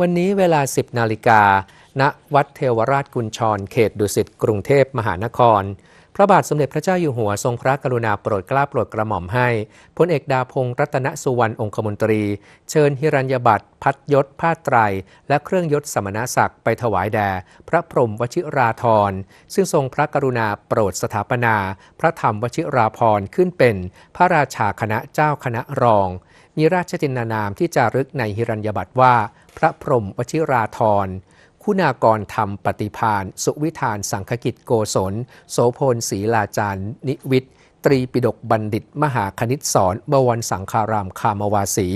วันนี้เวลา 10 นาฬิกา ณ วัดเทวราชกุญชร เขตดุสิต กรุงเทพมหานคร พระบาทสมเด็จพระเจ้าอยู่หัวทรงพระกรุณาโปรดเกล้าโปรดกระหม่อมให้พลเอกดาพงศ์รัตนสุวรรณองคมนตรี เชิญฮิรัญญบัตรพัดยศผ้าไตร และเครื่องยศสมณศักดิ์ไปถวายแด่พระพรหมวชิราธร ซึ่งทรงพระกรุณาโปรดสถาปนา พระธรรมวชิราภรณ์ขึ้นเป็นพระราชาคณะเจ้าคณะรอง มีราชจินนานามที่จารึกในฮิรัญญบัตรว่า พระพรหมวชิราธรคุณากรธรรมปฏิพาน สุวิธานสังคกิจโกศล โสพลศรีลาจารย์นิวิทย์ตรีปิฎกบัณฑิต มหาคณิตสอนบวรสังคารามคามวาสี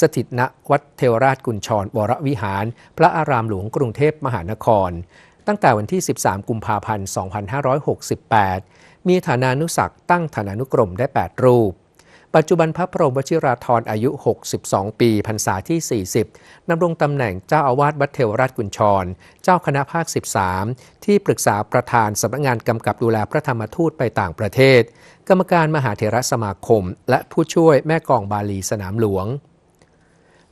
สถิตณวัดเทวราชกุญชรวรวิหาร พระอารามหลวงกรุงเทพมหานคร ตั้งแต่วันที่ 13 กุมภาพันธ์ 2568 มีฐานานุศักตั้งฐานานุกรมได้ 8 รูป ปัจจุบันพระพรหมวชิราธรอายุ 62 ปีพรรษาที่ 40ดำรงตำแหน่งเจ้าอาวาสวัดเทวราชกุญชร เจ้าคณะภาค 13 ที่ปรึกษาประธานสำนักงานกำกับดูแลพระธรรมทูตไปต่างประเทศ กรรมการมหาเถรสมาคม และผู้ช่วยแม่กองบาลีสนามหลวง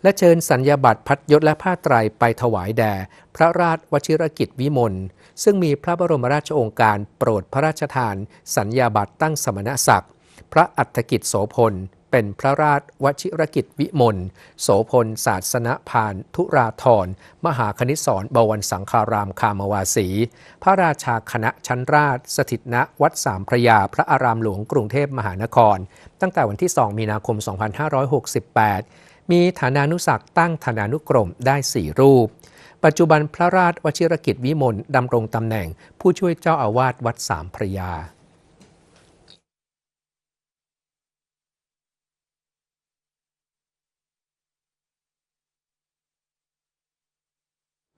และเชิญสัญญาบัตรพัดยศและผ้าไตรไปถวายแด่ พระราชวชิรกิจวิมลซึ่งมีพระบรมราชโองการโปรดพระราชทาน สัญญาบัตรตั้งสมณศักดิ์ พระอัฏฐกิจโสพล เป็นพระราชวชิรกิจวิมลโสพลศาสนพาน ทุราธรมหาคณิสอนบวรสังคารามคามวาสี พระราชาคณะชั้นราช สถิตณวัดสามพระยาพระอารามหลวงกรุงเทพมหานคร ตั้งแต่วันที่ 2 มีนาคม 2568 มีฐานานุศักตั้งฐานานุกรมได้ 4 รูปปัจจุบันพระราชวชิรกิจวิมลดำรงตำแหน่ง ผู้ช่วยเจ้าอาวาสวัดสามพระยา